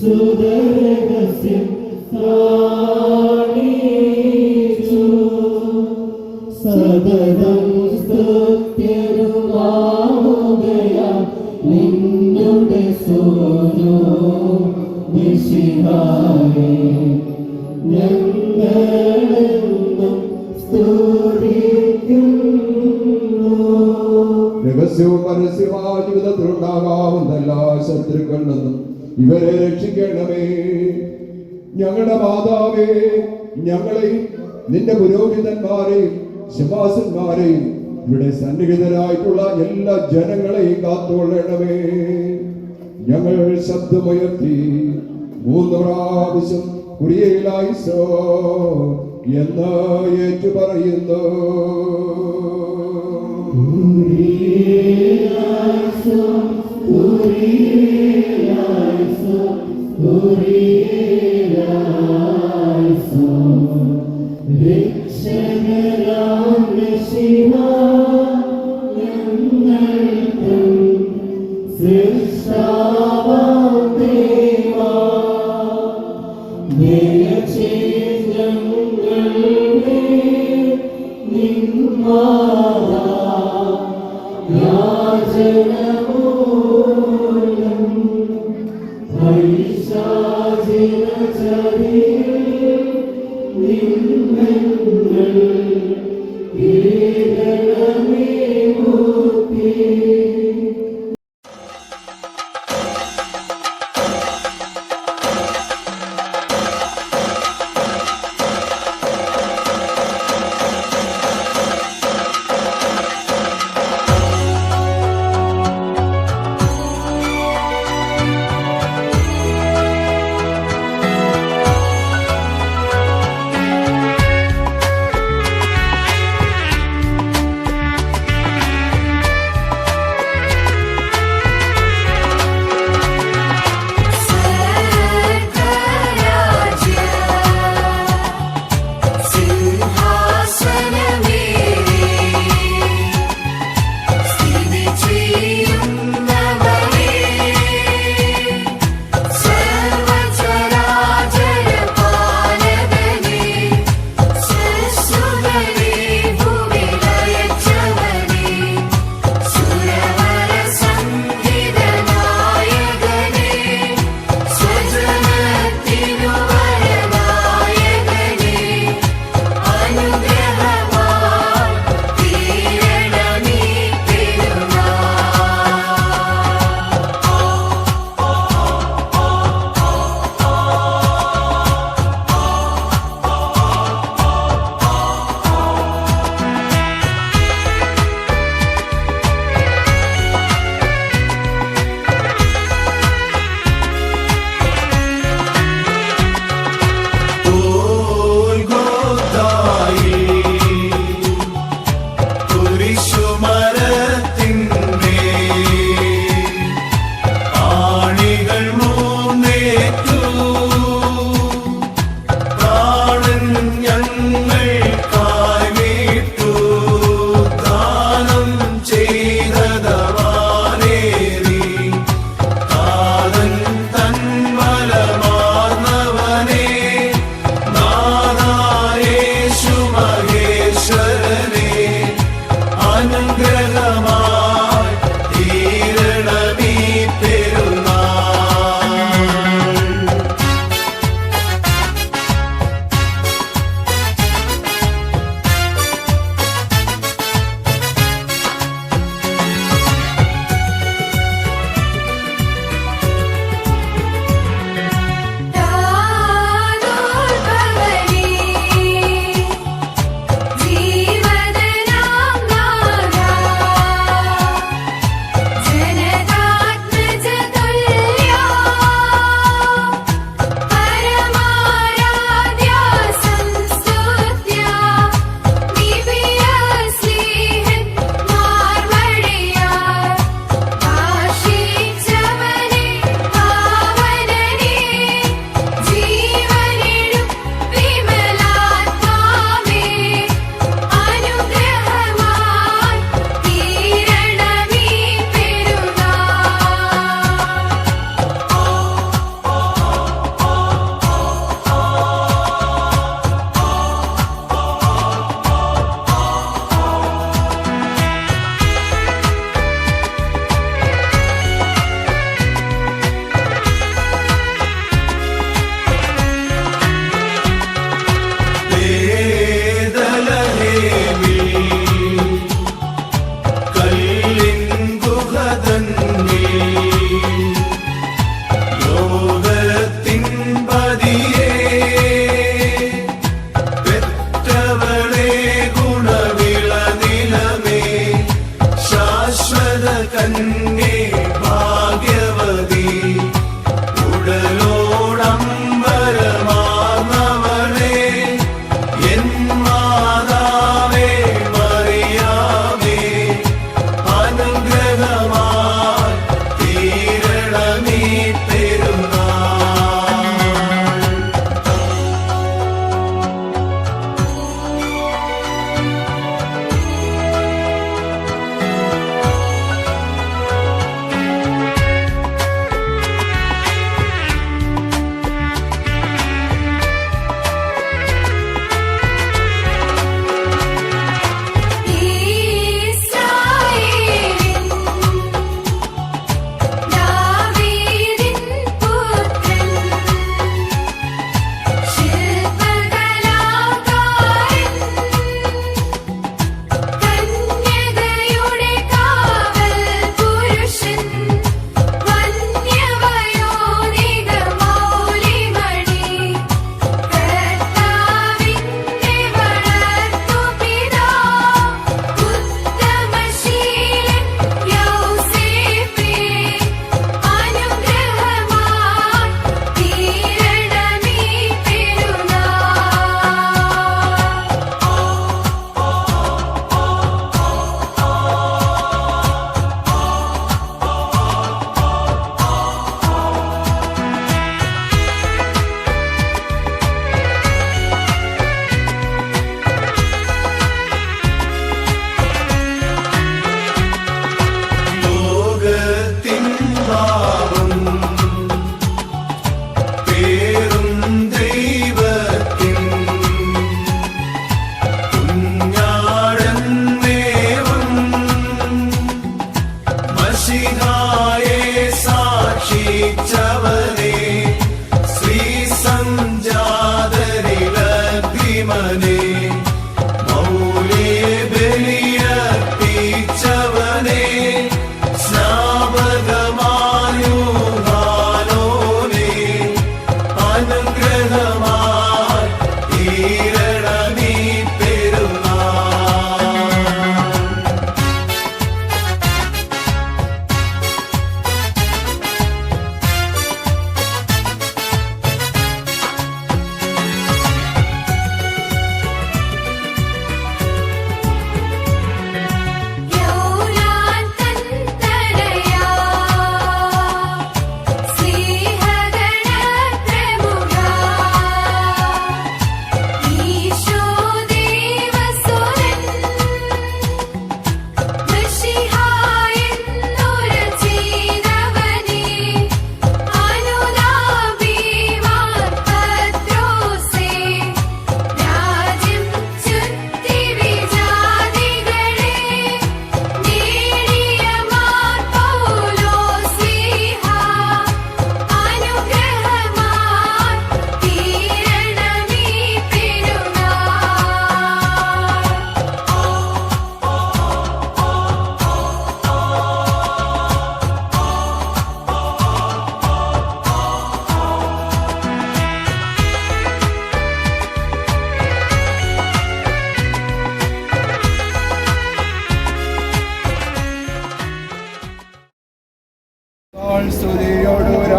സുദരഹസ്യം കാണിച്ചു സതതം സ്തുത്യരുമാവുകയാ നിന്നുടെ സോനോ നിശിഹായേ ഞങ്ങളെന്നും സ്തുതിക്കുന്നു രഹസ്യവും പരസ്യമായ ജീവിതത്തിലുണ്ടാകാവുന്ന എല്ലാ ശത്രുക്കളിൽ ഇവരെ രക്ഷിക്കണമേ. ഞങ്ങളുടെ മാതാവേ ഞങ്ങളെയും നിന്റെ പുരോഹിതന്മാരെയും ശുഭാസന്മാരെയും ഇവിടെ സന്നിഹിതരായിട്ടുള്ള എല്ലാ ജനങ്ങളെയും കാത്തുകൊള്ളണമേ. ഞങ്ങൾ ശബ്ദമുയർത്തി മൂന്ന് പ്രാവശ്യം കുറിയയിലായിസോ എന്ന് ഏറ്റു പറയുന്നു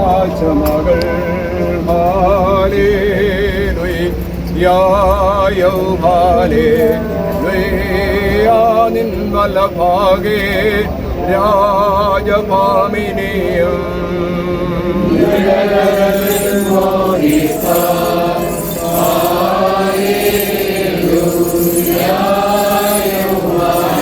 സ്തുതിയോടു രാജമകൾ നിൻവല ഭാഗേ രാജഭാമിനിയും വാഴ്വായി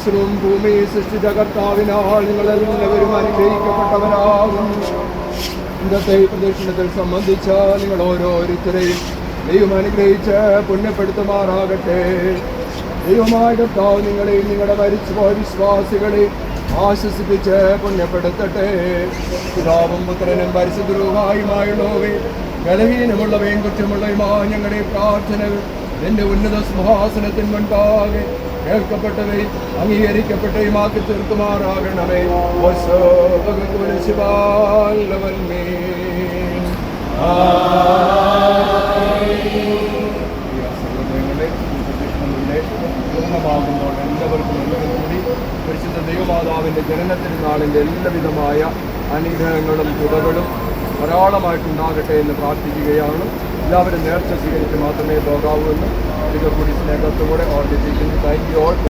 ആകാശവും ഭൂമിയെ സൃഷ്ടിച്ച കർത്താവിനാൽ നിങ്ങളെല്ലാവരും അനുഗ്രഹിക്കപ്പെട്ടവരാകും ഇന്നത്തെ പ്രദക്ഷിണത്തിൽ സംബന്ധിച്ച നിങ്ങൾ ഓരോരുത്തരെയും ദൈവം അനുഗ്രഹിച്ച് പുണ്യപ്പെടുത്തുമാറാകട്ടെ. ദൈവമായ കർത്താവ് നിങ്ങളെയും നിങ്ങളുടെ വിശ്വാസികളെ ആശ്വസിപ്പിച്ച് പുണ്യപ്പെടുത്തട്ടെ. പിതാവും പുത്രനും പരിശുദ്ധരുമായുമായുള്ളവേ ബലഹീനമുള്ളവയും കുറ്റമുള്ളവയുമായ ഞങ്ങളുടെ പ്രാർത്ഥനകൾ നിന്റെ ഉന്നത സിംഹാസനത്തിൻ മുൻപാകെ കേൾക്കപ്പെട്ടവയും അംഗീകരിക്കപ്പെട്ടവയുമാക്കി തീർക്കുമാറാകണമേ. ശിവാലവന്മേ പൂർണമാകുമ്പോൾ എല്ലാവർക്കും പരിശുദ്ധ എല്ലാവിധമായ അനുഗ്രഹങ്ങളും തുകകളും ധാരാളമായിട്ടുണ്ടാകട്ടെ എന്ന് പ്രാർത്ഥിക്കുകയാണ്. എല്ലാവരും നേർച്ച സ്വീകരിച്ച് മാത്രമേ പോകാവൂ എന്ന് ഇതൊക്കെ കൂടി നേതൃത്വത്തോടെ ഓർഗനൈസേഷൻ താങ്ക് യു ഓൾ